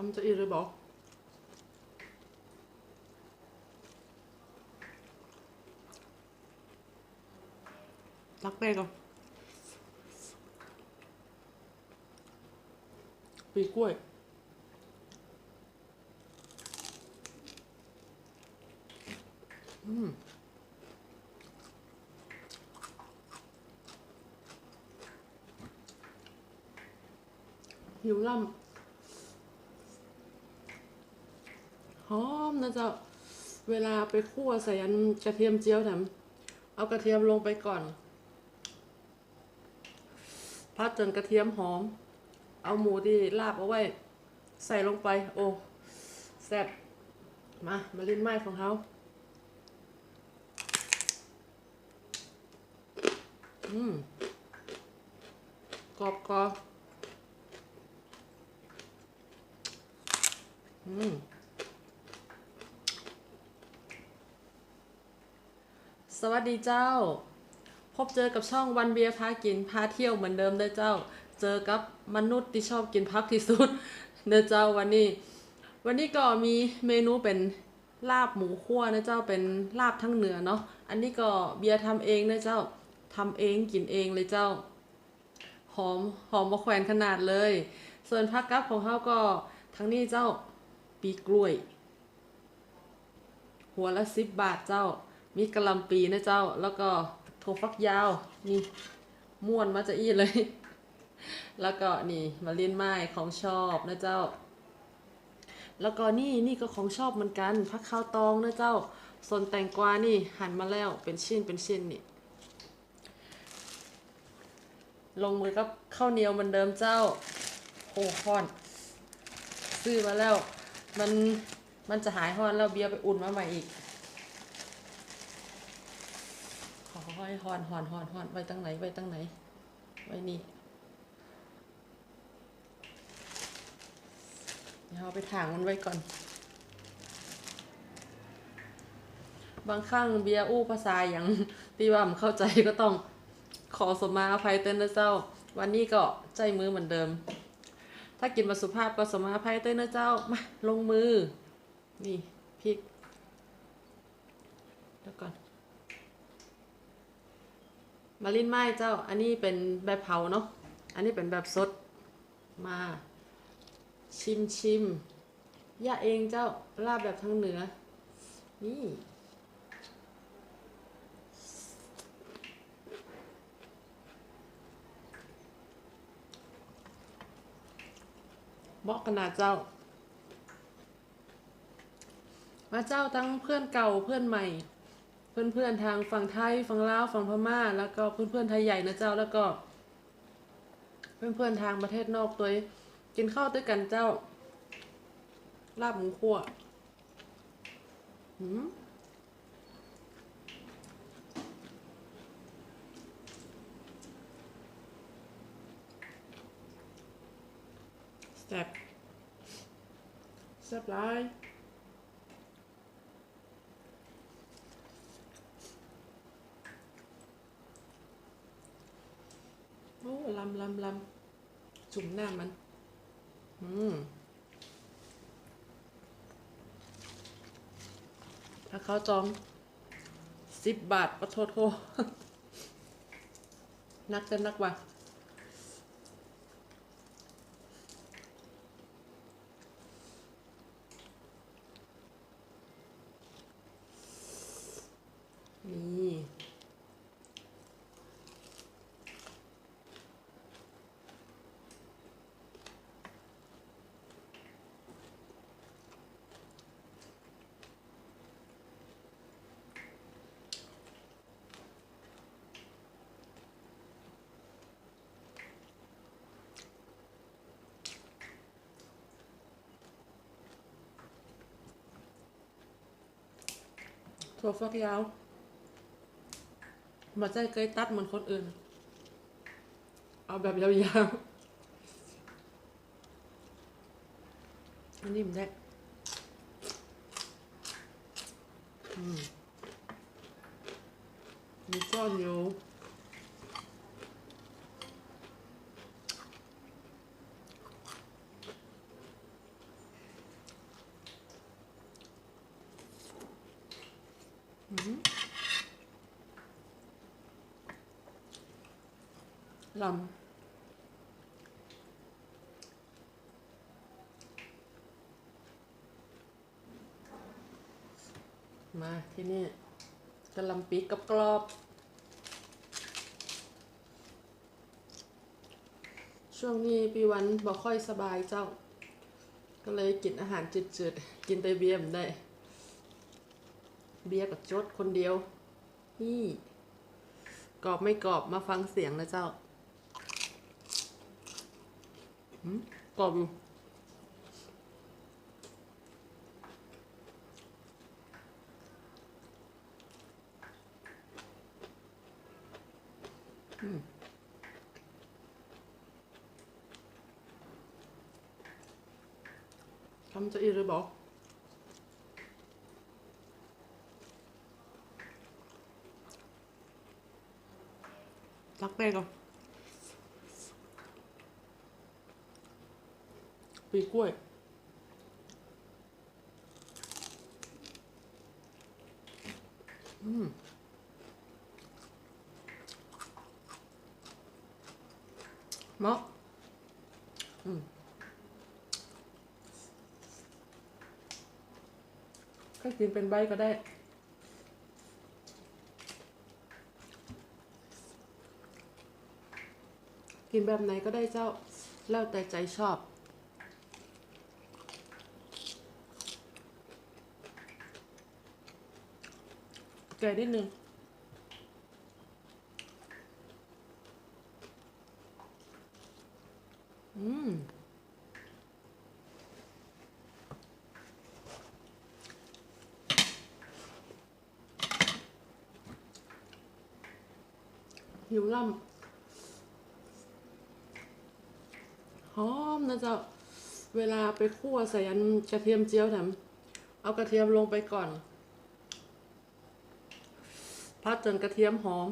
ทำจะอีเลยบอกรักแม่ก่อนปีกล้วยอืมหิวล่ำหอม นะเจ้า เวลาไปคั่วใส่อันกระเทียมเจียวแถมเอากระเทียมลงไปก่อน พัดจนกระเทียมหอม เอาหมูที่ลาบเอาไว้ ใส่ลงไป โอ้แซ่บมา มาลิ้นไม้ของเขาอืมกรอบกรอบอืม สวัสดีเจ้า พบเจอกับช่องวันเบียร์พากินพาเที่ยวเหมือนเดิมเด้อเจ้า เจอกับมนุษย์ที่ชอบกินพักที่สุดเด้อเจ้าวันนี้ วันนี้ก็มีเมนูเป็นลาบหมูคั่วนะเจ้าเป็นลาบทั้งเหนือเนาะอันนี้ก็เบียร์ทำเองนะเจ้าทำเองกินเองเลยเจ้า หอมหอมมะแขวนขนาดเลย ส่วนผักกับของเขาก็ทั้งนี้เจ้าปีกล้วย หัวละสิบบาทเจ้า มีกะลำปีนะเจ้า แล้วก็ถั่วฟักยาว นี่ม่วนมาจะอี้เลย แล้วก็นี่มาเลียนไม้ของชอบนะเจ้า แล้วก็นี่นี่ก็ของชอบเหมือนกันผักข้าวตองนะเจ้า ส่วนแตงกวานี่หั่นมาแล้วเป็นชิ้นเป็นชิ้นนี่ ลงมือกับข้าวเหนียวเหมือนเดิมเจ้าโอ้ฮอน ซื้อมาแล้ว มันมันจะหายฮอนแล้วเบียร์ไปอุ่นมาใหม่อีก ข อให้ฮอนฮอนฮอนฮอนไว้ตั้งไหนไว้ตั้งไหน ไว้นี่เดี๋ยวเอาไปถางมันไว้ก่อน บางครั้งเบียร์อู้ภาษาอย่างที่ว่าผมเข้าใจก็ต้องขอสมาอภัยเต้นนะเจ้า วันนี้ก็ใจมือเหมือนเดิม ถ้ากินมาสุภาพก็สมาอภัยเต้นนะเจ้ามาลงมือ นี่พริกเดี๋ยวก่อน มาลิ้นไม้เจ้า อันนี้เป็นแบบเผาเนาะ อันนี้เป็นแบบสด มา ชิมชิมย่าเองเจ้าลาบแบบทางเหนือ นี่บอกขนาดเจ้า มาเจ้าทั้งเพื่อนเก่าเพื่อนใหม่ เพื่อนเพื่อนๆทางฝั่งไทยฝั่งลาวฝั่งพม่า แล้วก็เพื่อนเพื่อนๆไทยใหญ่นะเจ้าแล้วก็เพื่อนเพื่อนๆทางประเทศนอกตัวกินข้าวด้วยกันเจ้า ลาบหมูคั่วหืมแซ่บแซ่บหลาย โอ้ลำลำลำ จุ่มหน้ามัน อืมถ้าเขาจองสิบบาทประโทโทนักจะนักว่ะนี่ ถั่วฝักยาวมาใจเกยตัดเหมือนคนอื่น เอาแบบยาวๆ อันนี้มันได้อืมมีก้อนอยู่ ลำ มาที่นี่กะลำปีกกับกรอบช่วงนี้ปีวันบ่ค่อยสบายเจ้า ก็เลยกินอาหารจืดๆ กินแต่เบียร์มนได้ เบียร์กับจดคนเดียว นี่ กรอบไม่กรอบมาฟังเสียงนะเจ้าหืม กรอบอยู่อืมทำจะอีหรือบอกตักแป้งก่อน ปีกล้วย อืมเหมาะอืมก็กินเป็นใบก็ได้กินแบบไหนก็ได้เจ้า แล้วแต่ใจชอบ แก่นิดนึงอืมหิวล่ำหอมนะเจ้า เวลาไปคั่วใส่อันกระเทียมเจียวแถมเอากระเทียมลงไปก่อน พัดจนกระเทียมหอม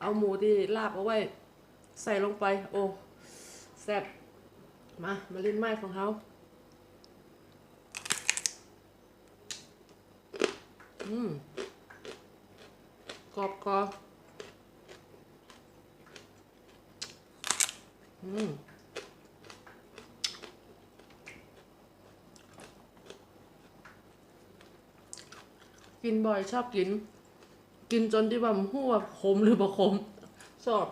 เอาหมูที่ลาบเอาไว้ ใส่ลงไป โอ้แซ่บมามาลิ้นไม้ของเขาอืมกรอบกรอบอืมกินบ่อยชอบกิน กินจนที่ว่าหัวาขมหรือบ่ขมชอบ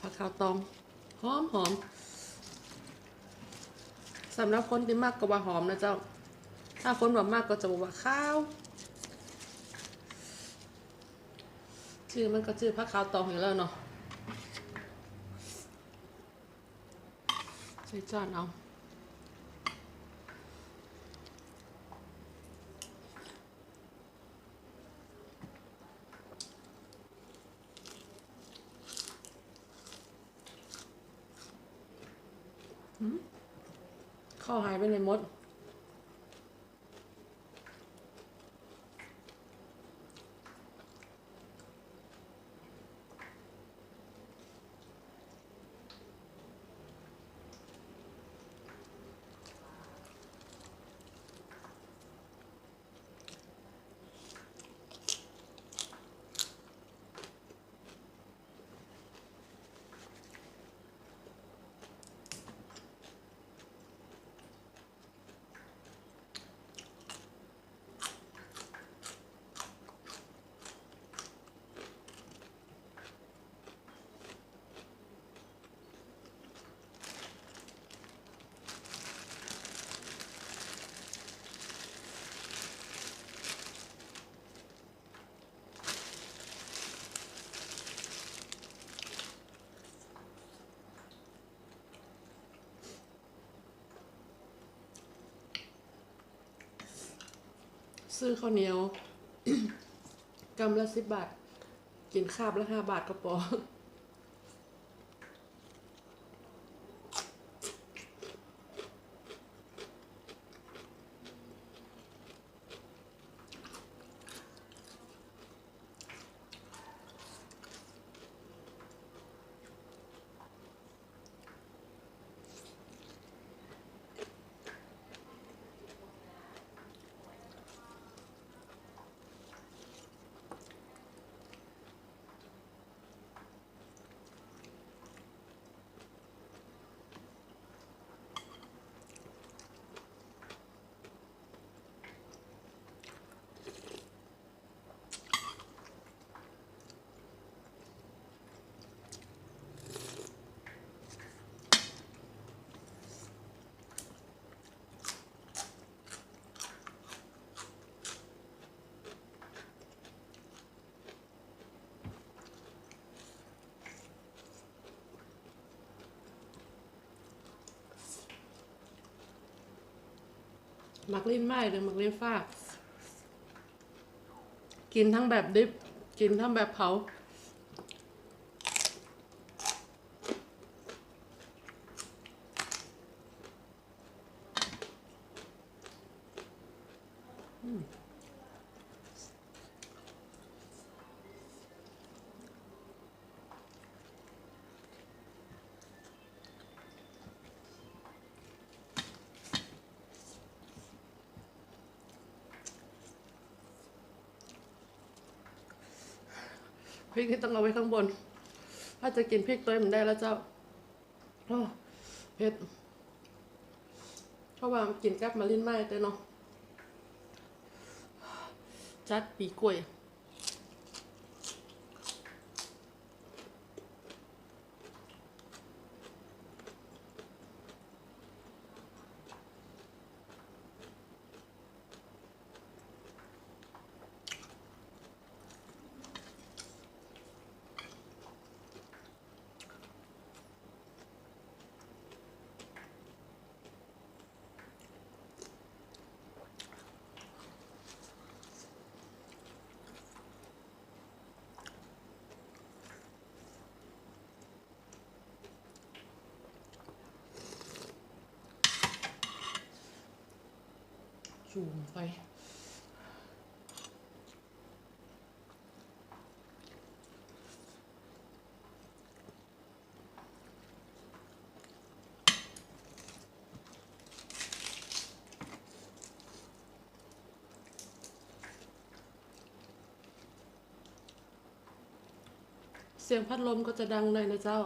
ผักขาวตองหอมหอม สำหรับคนที่มากก็ว่าหอมนะเจ้า ถ้าคนว่ามากก็จะบอกว่าข้าวชื่อมันก็ชื่อพักขาวตองอยู่แล้วเนาะใส่จานเอา เข้าหายไปในมด ซื้อข้าวเหนียวกำละสิบบาท กินคาบละห้าบาทก็พอ มักลิ้นไหม้หรือหมักลิ้นฟ้ากินทั้งแบบดิบ กินทั้งแบบเผา พริกนี่ต้องเอาไว้ข้างบน ถ้าจะกินพริกตัวมันได้แล้วเจ้าโอ้เผ็ดเพราะว่ามันกินกับมาลิ้นไหม้แต่เนาะจัดปีกล้วย จูมไปเสียงพัดลมก็จะดังหน่อยนะเจ้า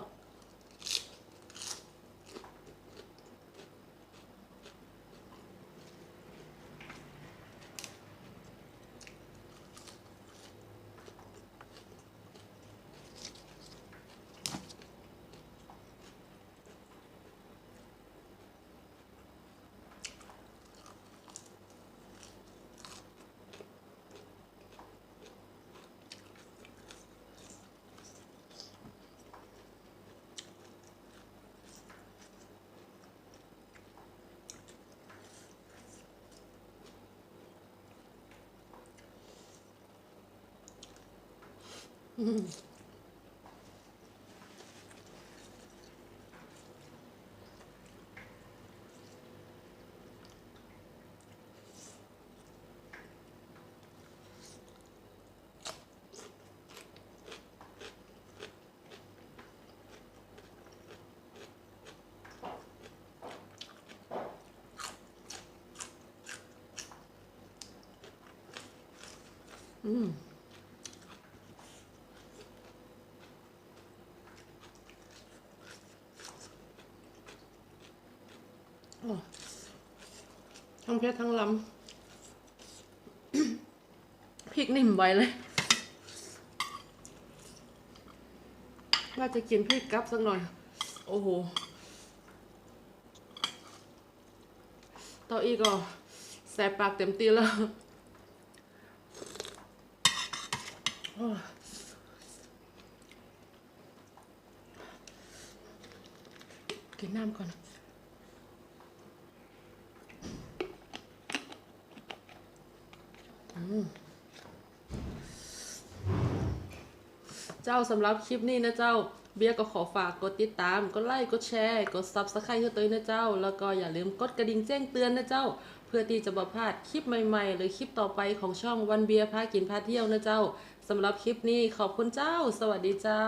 อืม โอ้ ทั้งเพชรทั้งลำพริกนิ่มไว้เลย ว่าจะกินพริกกับสักหน่อย โอ้โหเต้าอีก็แสบปากเต็มตีแล้วโอ้ยกินน้ำก่อน เจ้าสำหรับคลิปนี้นะเจ้าเบียก็ขอฝากกดติดตาม กดไลค์กดแชร์ กดซับสไครต์ให้ตัวเองนะเจ้า แล้วก็อย่าลืมกดกระดิ่งแจ้งเตือนนะเจ้า เพื่อที่จะบ่พลาดคลิปใหม่ๆ หรือคลิปต่อไปของช่องวันเบียร์พากินพาเที่ยวนะเจ้าสำหรับคลิปนี้ขอบคุณเจ้า สวัสดีเจ้า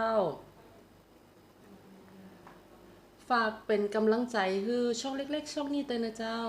ฝากเป็นกำลังใจให้ช่องเล็ก ๆ ช่องนี้เตยนะเจ้า